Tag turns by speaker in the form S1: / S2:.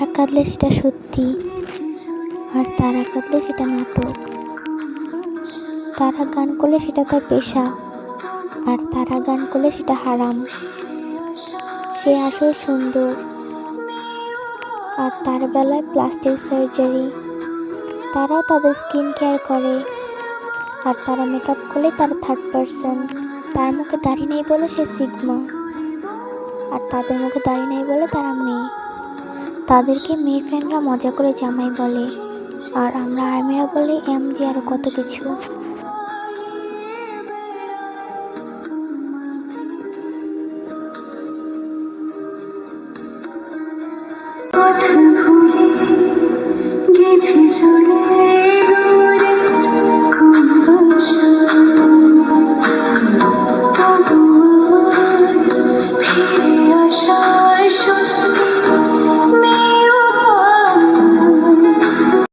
S1: তারা কাঁদলে সেটা সত্যি আর তারা কাঁদলে সেটা নাটক। তারা গান করলে সেটা তার পেশা আর তারা গান করলে সেটা হারাম। সে আসল সুন্দর আর তার বেলায় প্লাস্টিক সার্জারি তারাও তাদের স্কিন কেয়ার করে আর তারা মেকআপ করলে তারা থার্ড পারসন তার মুখে দাড়ি নেই বলে সে সিগমা আর তাদের মুখে দাড়ি নেই বলে তারা মেয়ে। তাদেরকে মেয়ে ফ্যানরা মজা করে জামাই বলে আর আমরা আর্মিরা বলি এমজি আরও কত কিছু Thank you.